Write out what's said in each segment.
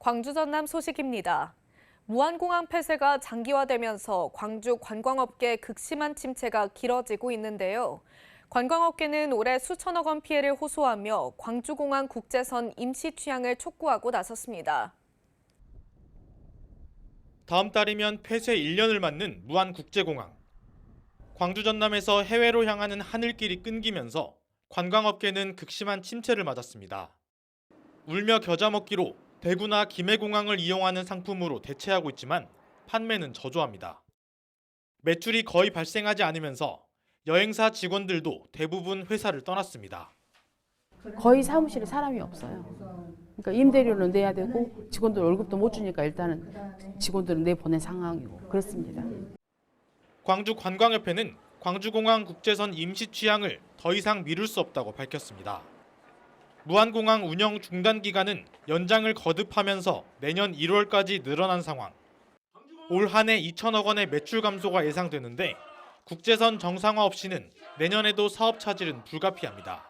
광주 전남 소식입니다. 무안공항 폐쇄가 장기화되면서 광주 관광업계 극심한 침체가 길어지고 있는데요. 관광업계는 올해 수천억 원 피해를 호소하며 광주공항 국제선 임시 취항을 촉구하고 나섰습니다. 다음 달이면 폐쇄 1년을 맞는 무안국제공항. 광주 전남에서 해외로 향하는 하늘길이 끊기면서 관광업계는 극심한 침체를 맞았습니다. 울며 겨자 먹기로 대구나 김해공항을 이용하는 상품으로 대체하고 있지만 판매는 저조합니다. 매출이 거의 발생하지 않으면서 여행사 직원들도 대부분 회사를 떠났습니다. 거의 사무실에 사람이 없어요. 그러니까 임대료는 내야 되고 직원들 월급도 못 주니까 일단은 직원들은 내보낸 상황이고 그렇습니다. 광주 관광협회는 광주공항 국제선 임시 취항을 더 이상 미룰 수 없다고 밝혔습니다. 무안공항 운영 중단 기간은 연장을 거듭하면서 내년 1월까지 늘어난 상황. 올 한해 2천억 원의 매출 감소가 예상되는데 국제선 정상화 없이는 내년에도 사업 차질은 불가피합니다.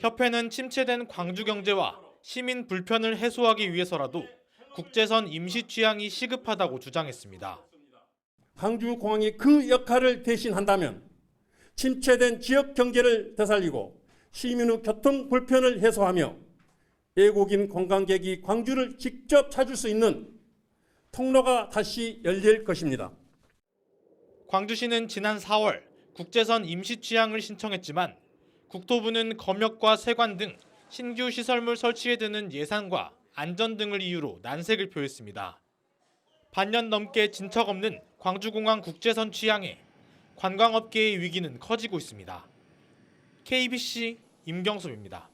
협회는 침체된 광주 경제와 시민 불편을 해소하기 위해서라도 국제선 임시 취항이 시급하다고 주장했습니다. 광주공항이 그 역할을 대신한다면 침체된 지역 경제를 되살리고 시민 의 교통 불편을 해소하며 외국인 관광객이 광주를 직접 찾을 수 있는 통로가 다시 열릴 것입니다. 광주시는 지난 4월 국제선 임시 취항을 신청했지만 국토부는 검역과 세관 등 신규 시설물 설치에 드는 예산과 안전 등을 이유로 난색을 표했습니다. 반년 넘게 진척 없는 광주공항 국제선 취항에 관광업계의 위기는 커지고 있습니다. KBC 임경섭입니다.